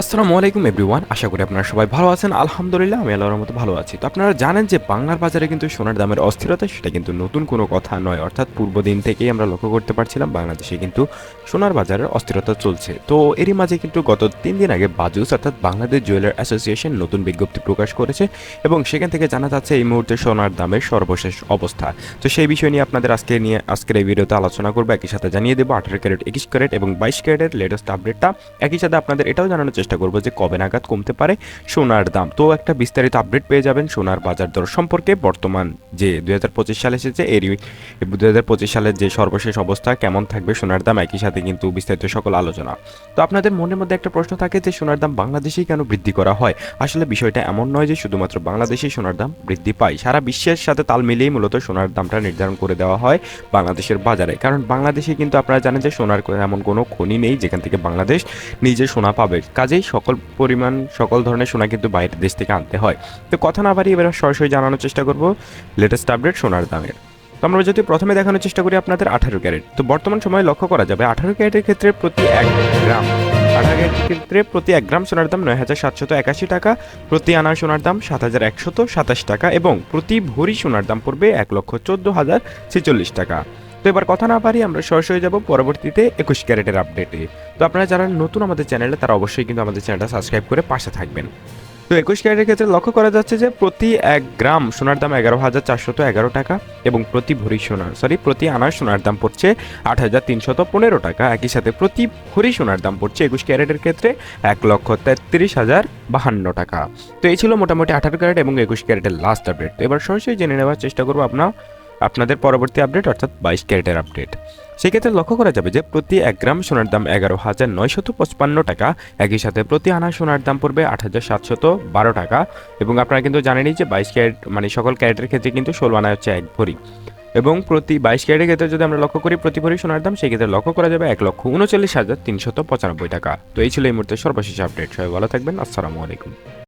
আসসালামু আলাইকুম এভরিওয়ান, আশা করি আপনারা সবাই ভালো আছেন। আলহামদুলিল্লাহ, আমি আল্লাহর মতো ভালো আছি। তো আপনারা জানেন যে বাংলার বাজারে কিন্তু সোনার দামের অস্থিরতা, সেটা কিন্তু নতুন কোনো কথা নয়। অর্থাৎ পূর্ব দিন থেকেই আমরা লক্ষ্য করতে পারছিলাম বাংলাদেশে কিন্তু সোনার বাজারের অস্থিরতা চলছে। তো এরই মাঝে কিন্তু গত তিন দিন আগে বাজুস, অর্থাৎ বাংলাদেশ জুয়েলার অ্যাসোসিয়েশন নতুন বিজ্ঞপ্তি প্রকাশ করেছে এবং সেখান থেকে জানা যাচ্ছে এই মুহূর্তে সোনার দামের সর্বশেষ অবস্থা। তো সেই বিষয় নিয়ে আপনাদের আজকে নিয়ে, আজকের এই ভিডিওতে আলোচনা করব। একই সাথে জানিয়ে দেবো আঠারো ক্যারেট, একুশ ক্যারেট এবং বাইশ ক্যারেটের লেটেস্ট আপডেটটা একই সাথে আপনাদের এটাও জানানোর চেষ্টা করব যে কবে নাগাদ কমতে পারে সোনার দাম। তো একটা বিস্তারিত আপডেট পেয়ে যাবেন সোনার বাজার দর সম্পর্কে বর্তমান যে দুই হাজার পঁচিশ সালে এসেছে, এরই দুই হাজার পঁচিশ সালের যে সর্বশেষ অবস্থা, কেমন থাকবে সোনার দাম, একই সাথে কিন্তু বিস্তারিত সকল আলোচনা। তো আপনাদের মনের মধ্যে একটা প্রশ্ন থাকে যে সোনার দাম বাংলাদেশেই কেন বৃদ্ধি করা হয়? আসলে বিষয়টা এমন নয় যে শুধুমাত্র বাংলাদেশেই সোনার দাম বৃদ্ধি পায়। সারা বিশ্বের সাথে তাল মিলিয়েই মূলত সোনার দামটা নির্ধারণ করে দেওয়া হয় বাংলাদেশের বাজারে। কারণ বাংলাদেশে কিন্তু আপনারা জানেন যে সোনার এমন কোনো খনি নেই যেখান থেকে বাংলাদেশ নিজে সোনা পাবে। কাজেই সকল পরিমাণ, সকল ধরনের সোনা কিন্তু বাইরের দেশ থেকে আনতে হয়। তো কথা না বাড়িয়ে এবার সরাসরি জানানোর চেষ্টা করব লেটেস্ট আপডেট সোনার দামের। তো আমরা যদি প্রথমে দেখানোর চেষ্টা করি আপনাদের আঠারো ক্যারেট। তো বর্তমান সময়ে লক্ষ্য করা যাবে আঠারো ক্যারেটের ক্ষেত্রে প্রতি এক গ্রাম, আঠারো ক্যারেটের ক্ষেত্রে প্রতি এক গ্রাম সোনার দাম নয় হাজার সাতশত একাশি টাকা, প্রতি আনা সোনার দাম সাত হাজার একশত সাতাশ টাকা এবং প্রতি ভরি সোনার দাম পড়বে এক লক্ষ চোদ্দ হাজার ছেচল্লিশ টাকা। তো এবার কথা না পারি আমরা সরাসরি যাব পরবর্তীতে একুশ ক্যারেটের আপডেটে তো আপনারা যারা নতুন আমাদের চ্যানেলে তারা অবশ্যই কিন্তু আমাদের চ্যানেলটা সাবস্ক্রাইব করে পাশে থাকবেন। তো একুশ ক্যারেটের ক্ষেত্রে লক্ষ্য করা যাচ্ছে যে প্রতি এক গ্রাম সোনার দাম এগারো হাজার চারশত এগারো টাকা এবং প্রতি ভরি সোনার সরি প্রতি আনার সোনার দাম পড়ছে আট হাজার তিনশত পনেরো টাকা। একই সাথে প্রতি ভরি সোনার দাম পড়ছে একুশ ক্যারেটের ক্ষেত্রে এক লক্ষ তেত্রিশ হাজার বাহান্ন টাকা। তো এই ছিল মোটামুটি আঠারো ক্যারেট এবং একুশ ক্যারেটের লাস্ট আপডেট তো এবার সরাসরি জেনে নেওয়ার চেষ্টা করব আপনার আপনাদের পরবর্তী আপডেট অর্থাৎ বাইশ ক্যারেটের আপডেট সেক্ষেত্রে লক্ষ্য করা যাবে যে প্রতি এক গ্রাম সোনার দাম এগারো হাজার নয়শত পঁচপান্ন টাকা। একই সাথে প্রতি আনা সোনার দাম পড়বে আট হাজার সাতশত বারো টাকা। এবং আপনারা কিন্তু জানেনই যে বাইশ ক্যারেট মানে সকল ক্যারেটের ক্ষেত্রে কিন্তু ষোলো আনা হচ্ছে এক ভরি। এবং প্রতি বাইশ ক্যারেটের ক্ষেত্রে যদি আমরা লক্ষ্য করি প্রতি ভরি সোনার দাম সেই ক্ষেত্রে লক্ষ্য করা যাবে এক লক্ষ উনচল্লিশ হাজার তিনশত পঁচানব্বই টাকা। তো এই ছিল এই মুহূর্তে সর্বশেষ আপডেট সবাই ভালো থাকবেন। আসসালামু আলাইকুম।